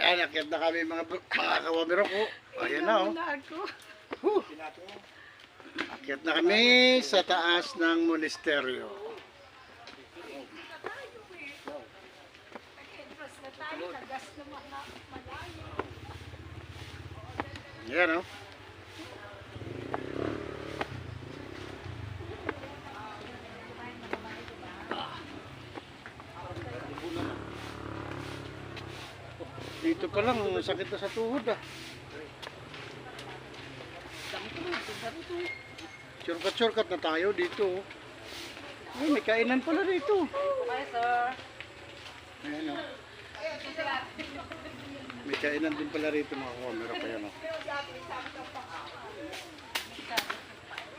Ayan, akit na kami mga, mga kawamiro ko. Ayan na, oh. Huh. Akit na kami sa taas ng monasteryo. Ayan, oh. Dito pa lang, sakit na sa tuhod ah. Shortcut-shortcut na tayo dito. oh. Ay, may kainan pala dito. Hi, sir. Ayan o. May kainan din pala rito mga kamera pa yan o.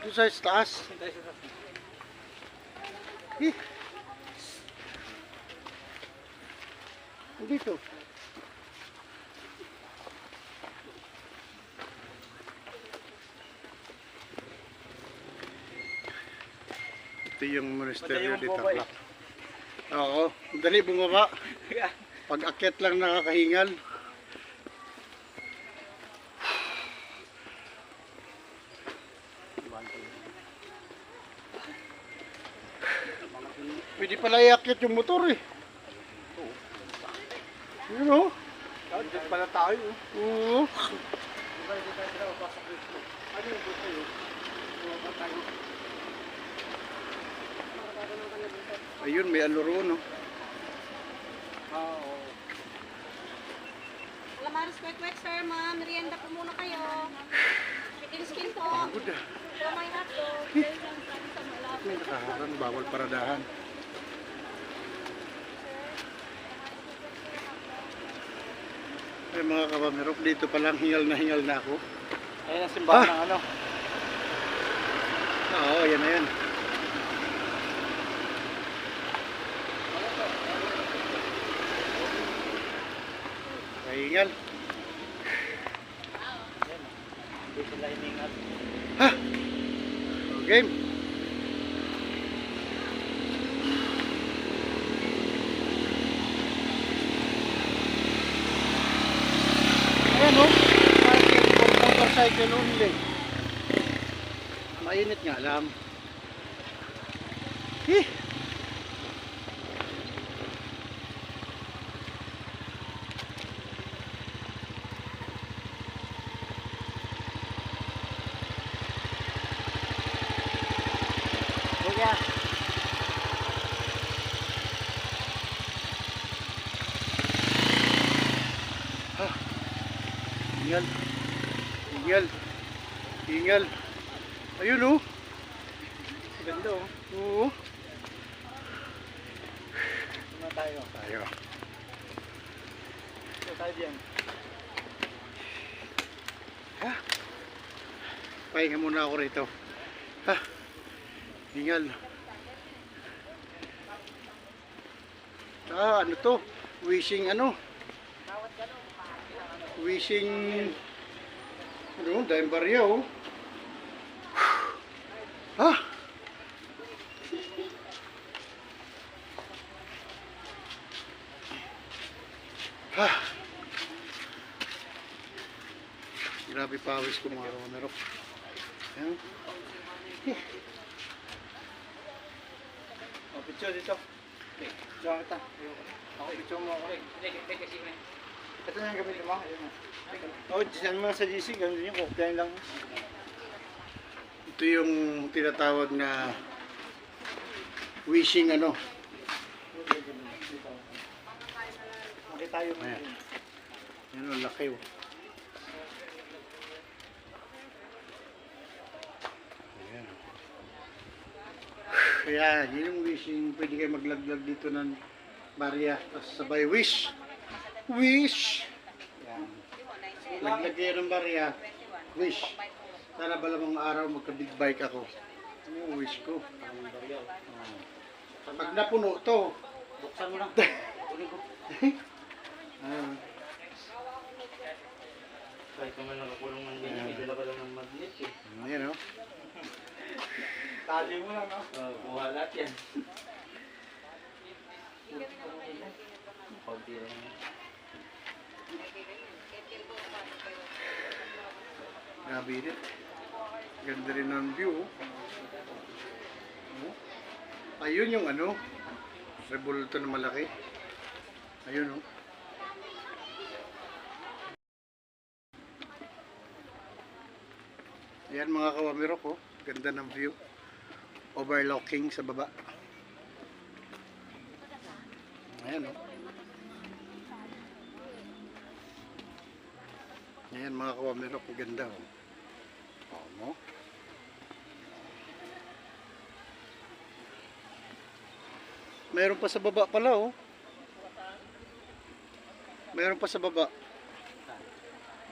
Doon sa taas. Eh. Dito. Ito yung monasteryo di bumaba eh. Tarlac. Oo, dali bumaba. Pag akyat lang nakakahingal. Pwede pala iakyat yung motor eh. Yun o. Diyan pala tayo. Oo. Ayun, may aluro no. Alamaris quick quick, sir, ma'am. Merienda po muna kayo. Chicken skin po. Pagod ah. So, may hotdog. May nakaharang, bawal paradahan. Ay mga kabamerok, dito pa lang hingal na hingal na ako. Ayun ang simbahan Ah. ng ano. Oo, yan na yan. Hiningat. Ha? Game. Ayan o. Parking for motorcycle only. Mainit nga lang. Hingal. Hingal. Hingal. Ayun o. Ganda oh. Oo. Na tayo? Tayo. Tayo diyan? Ha? Pahinga muna ako rito. Ha? Hingal. Ah, ano to? Wishing ano? Wishing... Ano? Dahil barya oh. Ha? Ha? Grabe pawis ko mga kamerok. Ayan. Oh, picture dito. Okay. Picture kita. Ako, picture mo ako. Ito na yung gamitin mo. Ayun. Oh, dyan mga sa GC, ganun din yung kopyahin lang. Ito yung tinatawag na wishing ano. Okay tayo mo. Ayan. Yan ang laki oh. Ayan. Kaya yun yung wishing, pwede kayo maglaglag dito ng barya. Tapos sabay wish. Wish. Yan. Laglag kayo ng barya. Wish. Sana balamang araw magka-big bike ako. Ano yung wish ko? Oh. Pag napuno to, Buksan mo lang. Kunin ko. ah, Kahit naman nakakulong ng ganyan, may dala ka lang ng magnet eh. ayan oh. Tali mo lang, no? Oo, kuha lahat yan. Konti lang. Grabe init. Ganda rin ng view. oh. Ayun yung ano, revolto na malaki. Ayun oh. Ayan mga kawamirok oh. Ganda ng view. Overlooking sa baba. Ayan oh. Ayan mga kawamirok, ganda oh. Oh, mo. Meron pa sa baba pala oh. Meron pa sa baba.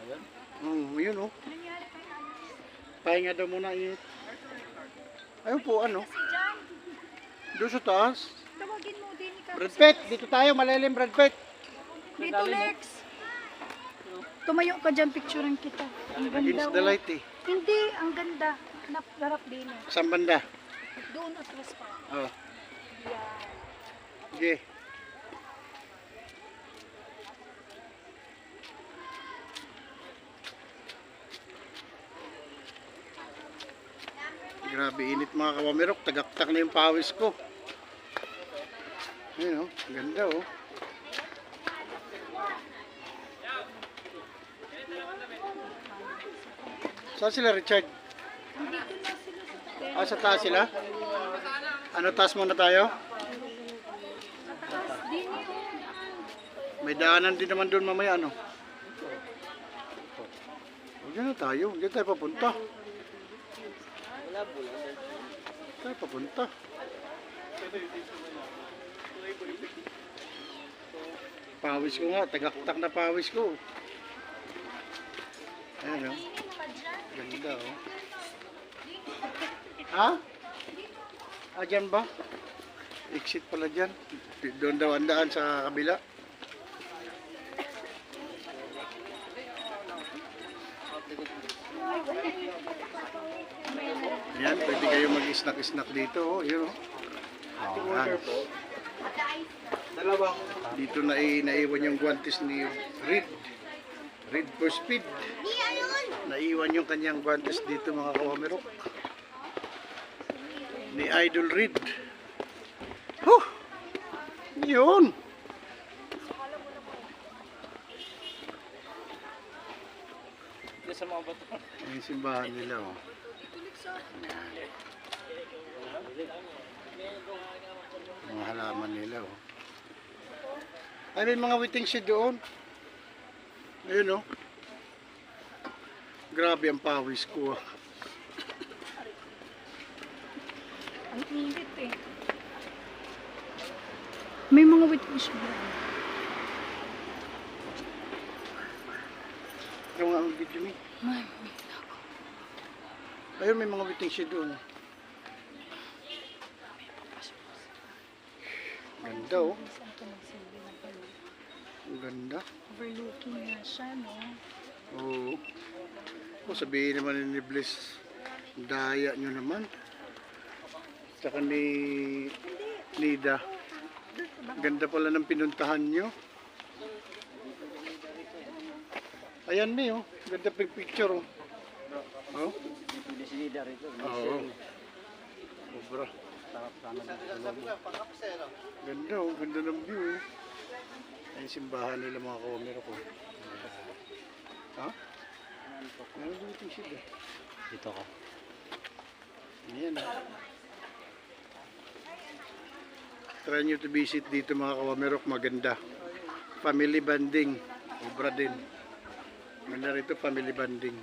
Ayun. Hmm, yun oh. Pahinga daw muna init. Ayun po ano. Doon sa taas. tawagin mo din. Brad Pitt, dito tayo, malalim Brad Pitt. Dito, Lex. Tumayo ka dyan, picturean kita. Ang ganda. Against the oh. light eh. Hindi, ang ganda. Naparap din eh. Saan banda? Doon atras pa. Oh. Yan. Sige. Grabe init mga kawamirok. Tagaktak na yung pawis ko. Ayun oh. Ganda oh. Saan sila Richard? Ah, sa taas sila? Ano taas muna tayo? May daanan din naman doon mamaya, ano? O, dyan na tayo. Diyan tayo papunta. Tayo papunta. Pawis ko nga. Tagaktak na pawis ko. Ayan, oh. Ganda, oh. Ha? Ah, dyan ba? Exit pala dyan. Doon daw ang daan sa kabila. Yan, pwede kayo mag-snack-snack dito. Oh, yun, oh. Oh, yan. Dalawang. Dito na naiwan yung guantes ni Reed. Reed for speed. Naiwan yung kanyang guantes dito mga kawamirok. Ni Idol Reed. Huh! Yun! Sa mga bato. Yung simbahan nila oh. Mga halaman nila oh. Ay, may mga waiting shed doon. Ayun oh. Grabe ang pawis ko. Ang init eh. May mga witness ba? Nga ang video. May, Ayun, may mga waiting shed doon. Ganda oh. Na? Ang ganda. Overlooking nga siya, no? Oo. Kung sabihin naman ni Bliss, daya nyo naman. Tsaka ni Nida. Ganda pala ng pinuntahan nyo. Ayan mi oh. Ganda pa yung picture oh. Oh? Hindi si Nida rito. Oo. Sobra. Dito. Ganda oh. Ganda ng view oh. Ay simbahan nila mga kamero ko. Ha? Meron dito yung shade eh. Dito ka. Ayan ah. Try nyo to visit dito mga kawamerok, maganda. Family banding, obra din. Ganda rito, family banding.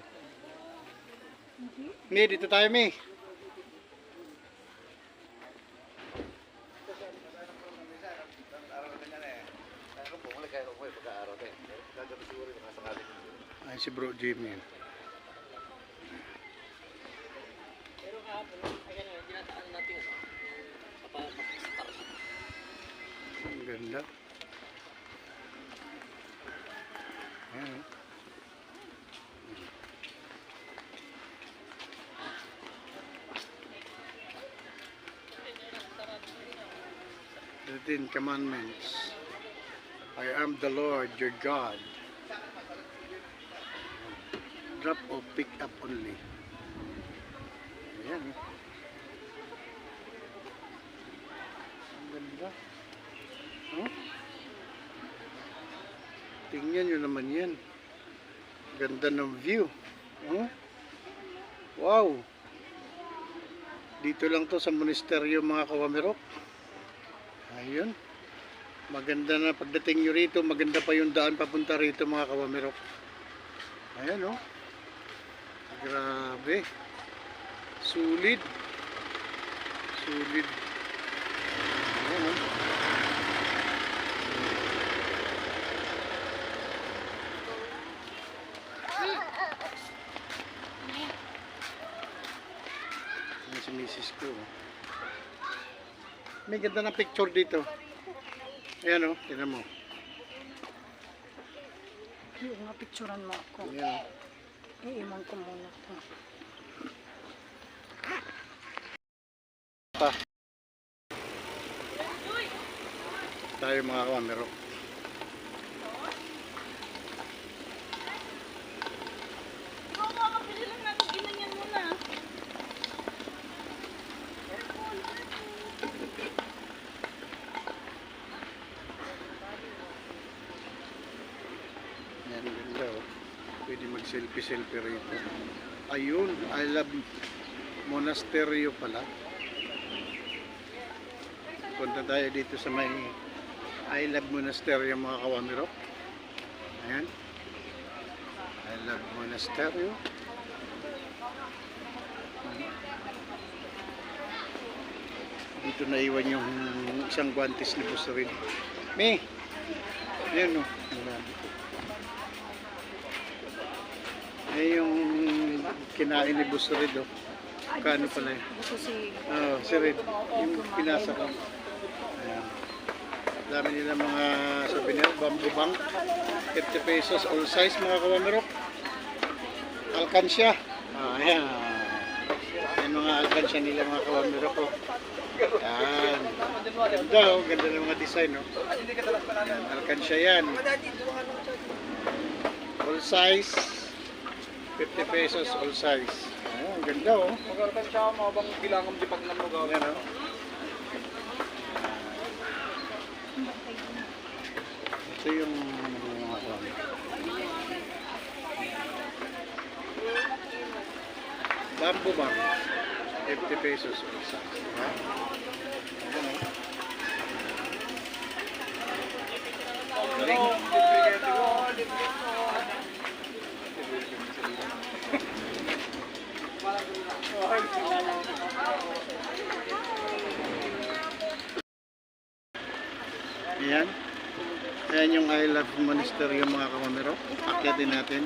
Mi, dito tayo Mi. Ay, si bro Jimmy. Ang ganda. Ayan. oh. The Ten Commandments. I am the Lord your God. Drop or pick up only. Ayan. Ang ganda. Huh? Tingnan nyo naman yan. Ganda ng view. Huh? Wow! Dito lang to sa monasteryo mga kawamirok. Ayun. Maganda na pagdating nyo rito, maganda pa yung daan papunta rito mga kawamirok. Ayan oh. Grabe. Sulit. Sulit. Ayan oh. Ayan si misis ko. oh. May ganda na picture dito. Ayan o, oh, tinan mo. Yung nga picturean mo ako. Ayan. Iiman ko muna to. Pa. Tayo mga kamero. Pwede mag-selfie-selfie rito. Ayun, I love monasteryo pala. Punta tayo dito sa may I love monasteryo mga kawamiro. Ayan. I love monasteryo. Dito naiwan yung isang guantes ni Busarin. May! Ayan o. Grabe. Kinain ni Busarin o. Kano pala yun? Gusto si... Oo, si Red. Yung pinasa ko. Ayan. Dami nila mga souvenir, bamboo bank. 50 pesos, all size mga kawamirok. Alkansya. Ah, ayan. Yan mga alkansya nila mga kawamirok ko. Yan. Ganda oh, ganda ng mga design oh. Yan, alkansya yan. All size. 50 pesos, all size. Ayan, ang ganda oh. Magkaroon siya mga bang bilangan di pag namugaw. Ayan oh. Ito yung. Bamboo bang. 50 pesos o isa. Diba? Ayan o. Galing. Ayan. Ayan yung I Love Monastery yung mga kamamero. Akyatin natin.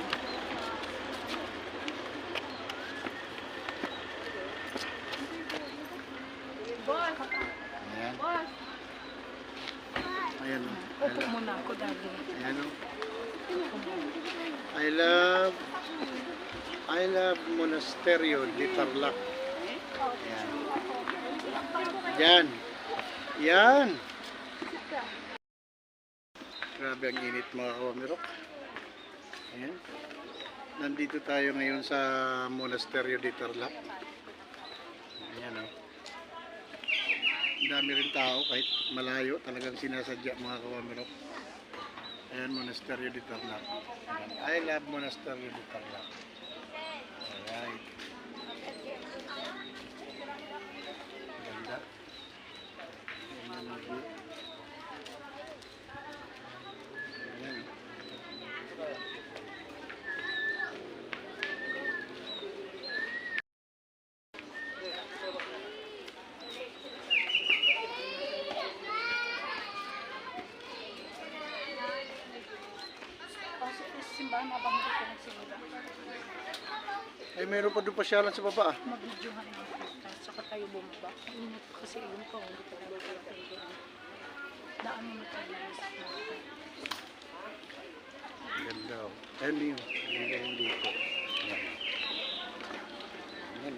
Ayan. Ayan. Upo love, muna ako, daddy. ayan o. I love I love Monasterio de Tarlac. Yan. Yan. Grabe ang init mga kawamirok. Ayan. Nandito tayo ngayon sa Monasterio de Tarlac. Ayan o. Ang dami rin tao kahit malayo talagang sinasadya mga kawamirok. Ayan, Monasterio de Tarlac. I love Monasterio de Tarlac. Alright. Ganda. Ayan ang view. Ayan. Pasok sa simbahan na bang hindi ko nagsimula. Ay, doon pasyalan sa baba ah. Mag-videohan mo kita. Saka tayo bumaba. Init kasi yun ko. Hindi ko tayo tayo Daan mo na tayo Ganda oh. Ayun yun. Ganda yung dito. Ayan.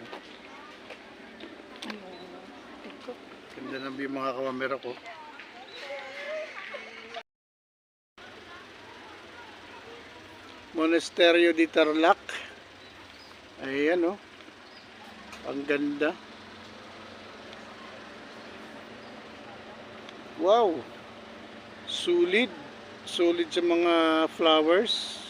Ito. Ganda ng view mga kawamera ko. Monasterio di Tarlac. Ayan oh. Ang ganda. Wow. Solid. Solid sa mga flowers.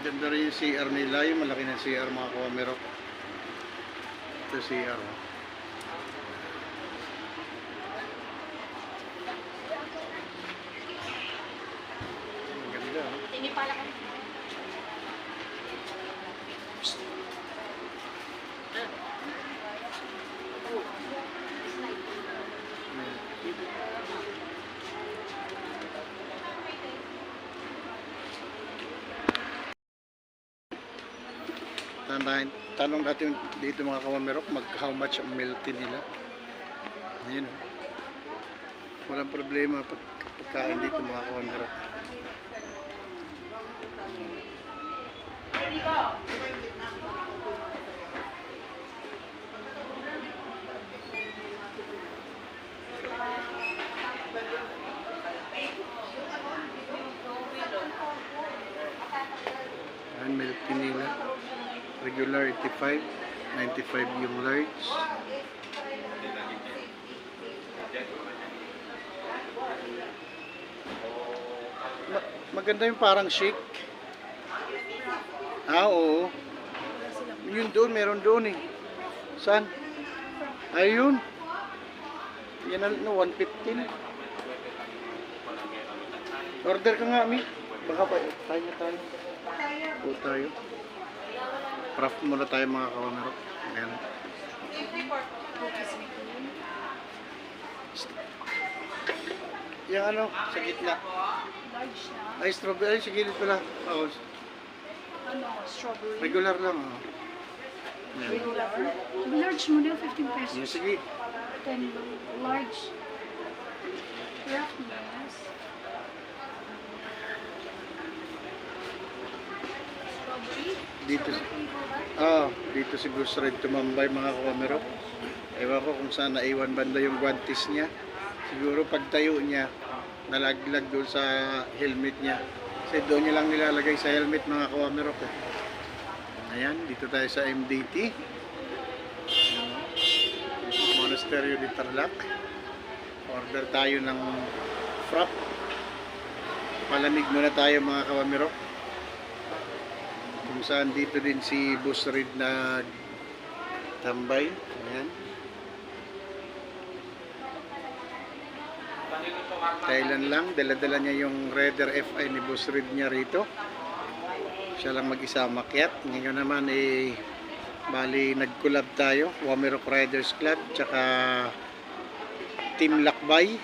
Ganda rin yung CR nila, yung malaki ng CR mga kawamerok. Ito Tandahin, tanong natin dito mga kawamerok, mag how much ang tea nila. Ayan o. Walang problema pag pagkain dito mga kawamerok. Ayan, Regular 85, 95 yung large. Ma- maganda yung parang shake. Ah, oo. Yun doon, meron doon eh. Saan? Ayun. Yan na, no, 115. Order ka nga, Mi. Baka pa, tayo tayo. Po tayo. Craft muna tayo mga kawamero. Ayan. Yung ano, sa gitna. Large na. Ay, strawberry. Ay, sa gilid pala. Oo, Ano, strawberry. regular lang. Oh. Ayan. Regular. Large mo na 15 pesos. Yan, sige. Then large. Craft mo yes. Strawberry? Dito, ah, dito si Bruce Red tumambay mga kawamero. Ewan ko kung saan naiwan banda yung guantes niya. Siguro pagtayo niya, nalaglag doon sa helmet niya. Kasi doon niya lang nilalagay sa helmet mga kawamero ko. Ayan, dito tayo sa MDT. Monasterio de Tarlac. Order tayo ng frap. Palamig muna tayo mga kawamero kung saan dito din si Boss Reed na tambay. Ayan. Thailand lang. Dala-dala niya yung Raider FI ni Boss Reed niya rito. Siya lang mag-isa makyat. Ngayon naman eh bali nag-collab tayo. Wamerok Riders Club tsaka Team Lakbay.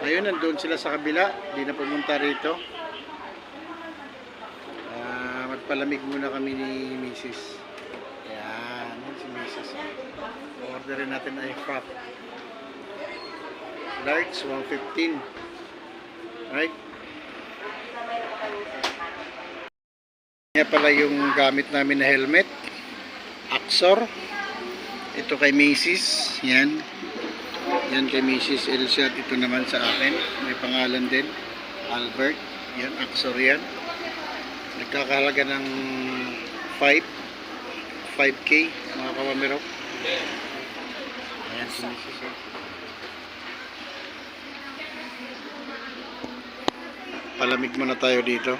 Ayun, nandun sila sa kabila. Di na pumunta rito. Magpalamig muna kami ni Mrs. Yan, yan si Mrs. Orderin natin ay frap. Large, 115. Right? Yan pala yung gamit namin na helmet. Axor. Ito kay Mrs. Yan. Yan kay Mrs. Elshad. Ito naman sa akin. May pangalan din. Albert. Yan, Axor yan. Nagkakahalaga ng 5 5k mga kawamero ayan si Mrs. oh. palamig muna tayo dito